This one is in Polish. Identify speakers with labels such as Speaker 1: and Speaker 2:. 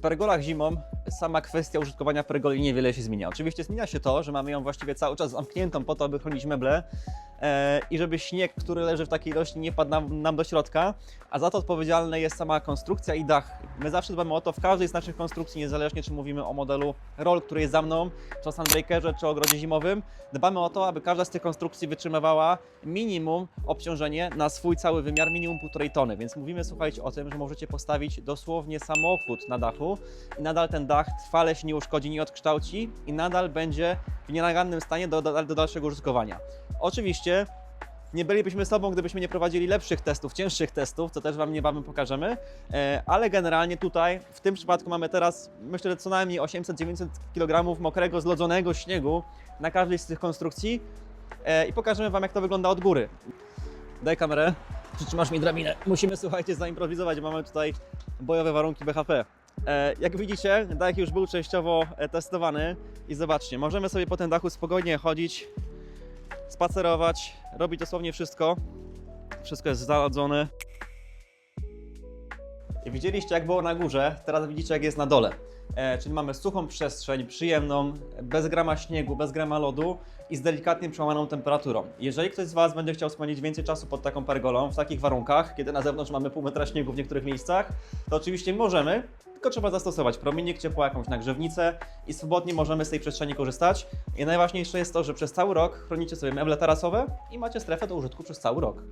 Speaker 1: W pergolach zimą sama kwestia użytkowania pergoli niewiele się zmienia. Oczywiście zmienia się to, że mamy ją właściwie cały czas zamkniętą po to, aby chronić meble i żeby śnieg, który leży w takiej ilości nie padł nam, nam do środka, a za to odpowiedzialna jest sama konstrukcja i dach. My zawsze dbamy o to w każdej z naszych konstrukcji, niezależnie czy mówimy o modelu roll, który jest za mną, czy o czy o ogrodzie zimowym, dbamy o to, aby każda z tych konstrukcji wytrzymywała minimum obciążenie na swój cały wymiar, minimum 1,5 tony. Więc mówimy, słuchajcie, o tym, że możecie postawić dosłownie samochód na dachu i nadal ten dach trwale się nie uszkodzi, nie odkształci i nadal będzie w nienagannym stanie do, do, do dalszego użytkowania. Oczywiście nie bylibyśmy sobą, gdybyśmy nie prowadzili lepszych testów, cięższych testów, co też Wam niebawem pokażemy, e, ale generalnie tutaj, w tym przypadku mamy teraz, myślę, że co najmniej 800-900 kg mokrego, zlodzonego śniegu na każdej z tych konstrukcji e, i pokażemy Wam, jak to wygląda od góry. Daj kamerę, przytrzymasz mi drabinę. Musimy, słuchajcie, zaimprowizować, mamy tutaj bojowe warunki BHP. E, Jak widzicie, dach już był częściowo testowany i zobaczcie, możemy sobie po tym dachu spokojnie chodzić, spacerować, robić dosłownie wszystko. Wszystko jest zalodzone. I widzieliście jak było na górze, teraz widzicie jak jest na dole. E, czyli mamy suchą przestrzeń, przyjemną, bez grama śniegu, bez grama lodu i z delikatnie przełamaną temperaturą. Jeżeli ktoś z Was będzie chciał spędzić więcej czasu pod taką pergolą, w takich warunkach, kiedy na zewnątrz mamy pół metra śniegu w niektórych miejscach, to oczywiście możemy, tylko trzeba zastosować promiennik ciepła, jakąś nagrzewnicę i swobodnie możemy z tej przestrzeni korzystać. I najważniejsze jest to, że przez cały rok chronicie sobie meble tarasowe i macie strefę do użytku przez cały rok.